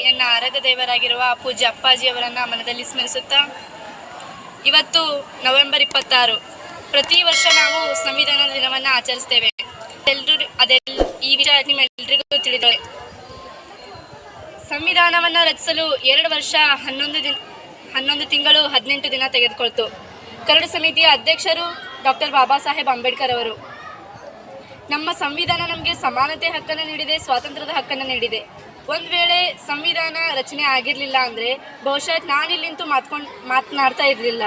ಎನ್ನ ಆರಾಧ ದೇವರಾಗಿರುವ ಪೂಜ್ಯ ಅಪ್ಪಾಜಿಯವರನ್ನ ಮನದಲ್ಲಿ ಸ್ಮರಿಸುತ್ತಾ, ಇವತ್ತು ನವೆಂಬರ್ ಇಪ್ಪತ್ತಾರು, ಪ್ರತಿ ವರ್ಷ ನಾವು ಸಂವಿಧಾನ ದಿನವನ್ನ ಆಚರಿಸ್ತೇವೆ. ಎಲ್ಲರೂ ಅದೆಲ್ ಈ ವಿಚಾರ ನಿಮ್ಮೆಲ್ಲರಿಗೂ ತಿಳಿದಿದೆ. ಸಂವಿಧಾನವನ್ನ ರಚಿಸಲು ಎರಡು ವರ್ಷ ಹನ್ನೊಂದು ದಿನ, ಹನ್ನೊಂದು ತಿಂಗಳು ಹದಿನೆಂಟು ದಿನ ತೆಗೆದುಕೊಳ್ತು. ಕರಡು ಸಮಿತಿಯ ಅಧ್ಯಕ್ಷರು ಡಾಕ್ಟರ್ ಬಾಬಾ ಸಾಹೇಬ್ ಅಂಬೇಡ್ಕರ್ ಅವರು. ನಮ್ಮ ಸಂವಿಧಾನ ನಮಗೆ ಸಮಾನತೆ ಹಕ್ಕನ್ನು ನೀಡಿದೆ, ಸ್ವಾತಂತ್ರ್ಯದ ಹಕ್ಕನ್ನು ನೀಡಿದೆ. ಒಂದು ವೇಳೆ ಸಂವಿಧಾನ ರಚನೆ ಆಗಿರಲಿಲ್ಲ ಅಂದರೆ ಬಹುಶಃ ನಾನಿಲ್ಲಿ ನಿಂತು ಮಾತ್ಕೊಂಡು ಮಾತನಾಡ್ತಾ ಇರಲಿಲ್ಲ.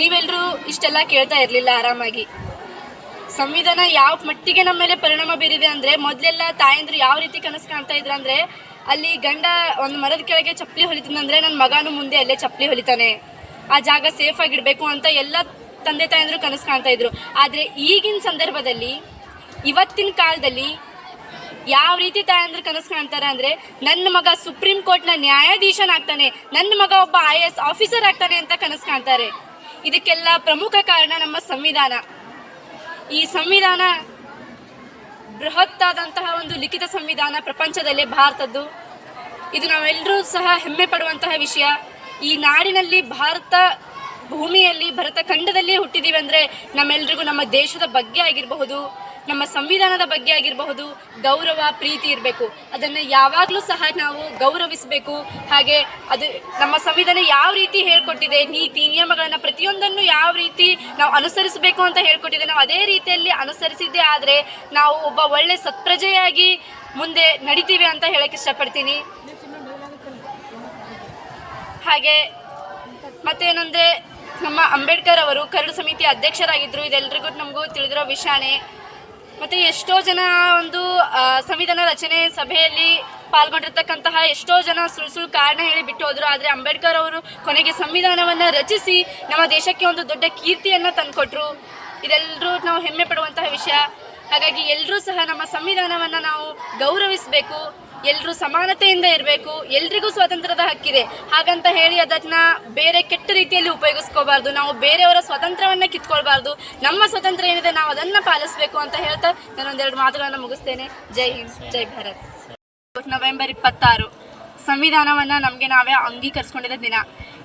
ನೀವೆಲ್ಲರೂ ಇಷ್ಟೆಲ್ಲ ಕೇಳ್ತಾ ಇರಲಿಲ್ಲ ಆರಾಮಾಗಿ. ಸಂವಿಧಾನ ಯಾವ ಮಟ್ಟಿಗೆ ನಮ್ಮ ಮೇಲೆ ಪರಿಣಾಮ ಬೀರಿದೆ ಅಂದರೆ ಮೊದಲೆಲ್ಲ ತಾಯಂದ್ರು ಯಾವ ರೀತಿ ಕನಸು ಕಾಣ್ತಾ ಇದ್ರು ಅಂದರೆ ಅಲ್ಲಿ ಗಂಡ ಒಂದು ಮರದ ಕೆಳಗೆ ಚಪ್ಪಲಿ ಹೊಲಿತಂದ್ರೆ ನನ್ನ ಮಗನೂ ಮುಂದೆ ಅಲ್ಲೇ ಚಪ್ಪಲಿ ಹೊಲಿತಾನೆ. ಆ ಜಾಗ ಸೇಫ್ ಆಗಿಡಬೇಕು ಅಂತ ಎಲ್ಲ ತಂದೆ ತಾಯಂದ್ರು ಕನಸು ಕಾಣ್ತಾ ಇದ್ರು. ಆದರೆ ಈಗಿನ ಸಂದರ್ಭದಲ್ಲಿ, ಇವತ್ತಿನ ಕಾಲದಲ್ಲಿ ಯಾವ ರೀತಿ ತಾಯಂದ್ರೆ ಕನಸು ಕಾಣ್ತಾರೆ ಅಂದರೆ ನನ್ನ ಮಗ ಸುಪ್ರೀಂ ಕೋರ್ಟ್ನ ನ್ಯಾಯಾಧೀಶನಾಗ್ತಾನೆ ನನ್ನ ಮಗ ಒಬ್ಬ ಐ ಎಸ್ ಆಫೀಸರ್ ಆಗ್ತಾನೆ ಅಂತ ಕನಸು ಕಾಣ್ತಾರೆ. ಇದಕ್ಕೆಲ್ಲ ಪ್ರಮುಖ ಕಾರಣ ನಮ್ಮ ಸಂವಿಧಾನ. ಈ ಸಂವಿಧಾನ ಬೃಹತ್ತಾದಂತಹ ಒಂದು ಲಿಖಿತ ಸಂವಿಧಾನ ಪ್ರಪಂಚದಲ್ಲೇ ಭಾರತದ್ದು. ಇದು ನಾವೆಲ್ಲರೂ ಸಹ ಹೆಮ್ಮೆ ಪಡುವಂತಹ ವಿಷಯ. ಈ ನಾಡಿನಲ್ಲಿ ಭಾರತ ಭೂಮಿಯಲ್ಲಿ ಭರತ ಖಂಡದಲ್ಲಿ ಹುಟ್ಟಿದೀವಿ ಅಂದರೆ ನಮ್ಮೆಲ್ರಿಗೂ ನಮ್ಮ ದೇಶದ ಬಗ್ಗೆ ಆಗಿರಬಹುದು. ನಮ್ಮ ಸಂವಿಧಾನದ ಬಗ್ಗೆ ಆಗಿರಬಹುದು, ಗೌರವ, ಪ್ರೀತಿ ಇರಬೇಕು. ಅದನ್ನು ಯಾವಾಗಲೂ ಸಹ ನಾವು ಗೌರವಿಸಬೇಕು. ಹಾಗೆ ಅದು ನಮ್ಮ ಸಂವಿಧಾನ ಯಾವ ರೀತಿ ಹೇಳ್ಕೊಟ್ಟಿದೆ, ನೀತಿ, ನಿಯಮಗಳನ್ನು ಪ್ರತಿಯೊಂದನ್ನು ಯಾವ ರೀತಿ ನಾವು ಅನುಸರಿಸಬೇಕು ಅಂತ ಹೇಳ್ಕೊಟ್ಟಿದೆ, ನಾವು ಅದೇ ರೀತಿಯಲ್ಲಿ ಅನುಸರಿಸಿದ್ದೇ ಆದರೆ ನಾವು ಒಬ್ಬ ಒಳ್ಳೆ ಸತ್ಪ್ರಜೆಯಾಗಿ ಮುಂದೆ ನಡಿತೀವಿ ಅಂತ ಹೇಳಕ್ಕೆ ಇಷ್ಟಪಡ್ತೀನಿ. ಹಾಗೆ ಮತ್ತೇನಂದರೆ, ನಮ್ಮ ಅಂಬೇಡ್ಕರ್ ಅವರು ಕರಡು ಸಮಿತಿ ಅಧ್ಯಕ್ಷರಾಗಿದ್ದರು ಇದೆಲ್ಲರಿಗೂ ನಮಗೂ ತಿಳಿದಿರೋ ವಿಷಯನೇ ಮತ್ತು ಎಷ್ಟೋ ಜನ ಒಂದು ಸಂವಿಧಾನ ರಚನೆ ಸಭೆಯಲ್ಲಿ ಪಾಲ್ಗೊಂಡಿರ್ತಕ್ಕಂತಹ ಎಷ್ಟೋ ಜನ ಸುಳ್ಳು ಸುಳ್ಳು ಕಾರಣ ಹೇಳಿ ಬಿಟ್ಟು ಹೋದರು. ಆದರೆ ಅಂಬೇಡ್ಕರ್ ಅವರು ಕೊನೆಗೆ ಸಂವಿಧಾನವನ್ನು ರಚಿಸಿ ನಮ್ಮ ದೇಶಕ್ಕೆ ಒಂದು ದೊಡ್ಡ ಕೀರ್ತಿಯನ್ನು ತಂದುಕೊಟ್ರು. ಇದೆಲ್ಲರೂ ನಾವು ಹೆಮ್ಮೆ ಪಡುವಂತಹ ವಿಷಯ. ಹಾಗಾಗಿ ಎಲ್ಲರೂ ಸಹ ನಮ್ಮ ಸಂವಿಧಾನವನ್ನು ನಾವು ಗೌರವಿಸಬೇಕು. ಎಲ್ಲರೂ ಸಮಾನತೆಯಿಂದ ಇರಬೇಕು, ಎಲ್ರಿಗೂ ಸ್ವಾತಂತ್ರ್ಯದ ಹಕ್ಕಿದೆ. ಹಾಗಂತ ಹೇಳಿ ಅದನ್ನ ಬೇರೆ ಕೆಟ್ಟ ರೀತಿಯಲ್ಲಿ ಉಪಯೋಗಿಸ್ಕೋಬಾರ್ದು. ನಾವು ಬೇರೆಯವರ ಸ್ವಾತಂತ್ರ್ಯವನ್ನ ಕಿತ್ಕೊಳ್ಬಾರ್ದು. ನಮ್ಮ ಸ್ವಾತಂತ್ರ್ಯ ಏನಿದೆ ನಾವು ಅದನ್ನು ಪಾಲಿಸಬೇಕು ಅಂತ ಹೇಳ್ತಾ ನಾನು ಒಂದೆರಡು ಮಾತುಗಳನ್ನು ಮುಗಿಸ್ತೇನೆ. ಜೈ ಹಿಂದ್, ಜೈ ಭಾರತ್. ನವೆಂಬರ್ ಇಪ್ಪತ್ತಾರು. ಸಂವಿಧಾನವನ್ನು ನಮಗೆ ನಾವೇ ಅಂಗೀಕರಿಸ್ಕೊಂಡಿದ್ದ ದಿನ.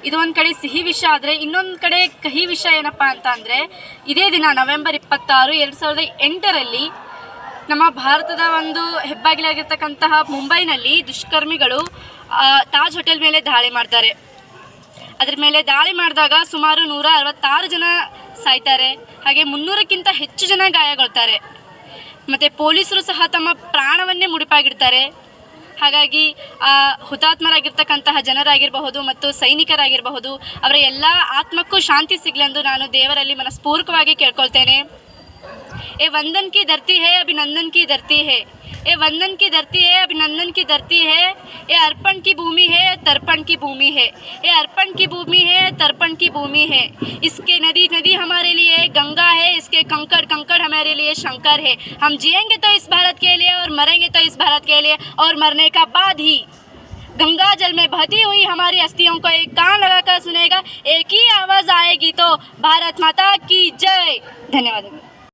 ಇದು ಒಂದ್ ಕಡೆ ಸಿಹಿ ವಿಷಯ ಆದರೆ ಇನ್ನೊಂದು ಕಡೆ ಕಹಿ ವಿಷಯ ಏನಪ್ಪ ಅಂತ ಅಂದರೆ, ಇದೇ ದಿನ ನವೆಂಬರ್ ಇಪ್ಪತ್ತಾರು, ಎರಡು ಸಾವಿರದ ಎಂಟರಲ್ಲಿ ನಮ್ಮ ಭಾರತದ ಒಂದು ಹೆಬ್ಬಾಗಿಲಾಗಿರ್ತಕ್ಕಂತಹ ಮುಂಬೈನಲ್ಲಿ ದುಷ್ಕರ್ಮಿಗಳು ತಾಜ್ ಹೋಟೆಲ್ ಮೇಲೆ ದಾಳಿ ಮಾಡ್ತಾರೆ. ಅದ್ರ ಮೇಲೆ ದಾಳಿ ಮಾಡಿದಾಗ ಸುಮಾರು ನೂರ ಅರವತ್ತಾರು ಜನ ಸಾಯ್ತಾರೆ. ಹಾಗೆ ಮುನ್ನೂರಕ್ಕಿಂತ ಹೆಚ್ಚು ಜನ ಗಾಯಗೊಳ್ತಾರೆ. ಮತ್ತು ಪೊಲೀಸರು ಸಹ ತಮ್ಮ ಪ್ರಾಣವನ್ನೇ ಮುಡಿಪಾಗಿಡ್ತಾರೆ. ಹಾಗಾಗಿ ಹುತಾತ್ಮರಾಗಿರ್ತಕ್ಕಂತಹ ಜನರಾಗಿರಬಹುದು ಮತ್ತು ಸೈನಿಕರಾಗಿರಬಹುದು, ಅವರ ಎಲ್ಲ ಆತ್ಮಕ್ಕೂ ಶಾಂತಿ ಸಿಗಲೆಂದು ನಾನು ದೇವರಲ್ಲಿ ಮನಸ್ಪೂರ್ವಕವಾಗಿ ಕೇಳ್ಕೊಳ್ತೇನೆ. ए वंदन की धरती है, अभिनंदन की धरती है। ये वंदन की धरती है, अभिनंदन की धरती है। ये अर्पण की भूमि है, तर्पण की भूमि है। ये अर्पण की भूमि है, तर्पण की भूमि है। इसके नदी नदी हमारे लिए गंगा है, इसके कंकड़ कंकड़ हमारे लिए शंकर है। हम जिएँगे तो इस भारत के लिए और मरेंगे तो इस भारत के लिए और मरने का बाद ही गंगा जल में बहती हुई हमारी अस्थियों को एक कान लगाकर सुनेगा। एक ही आवाज़ आएगी तो भारत माता की जय। धन्यवाद।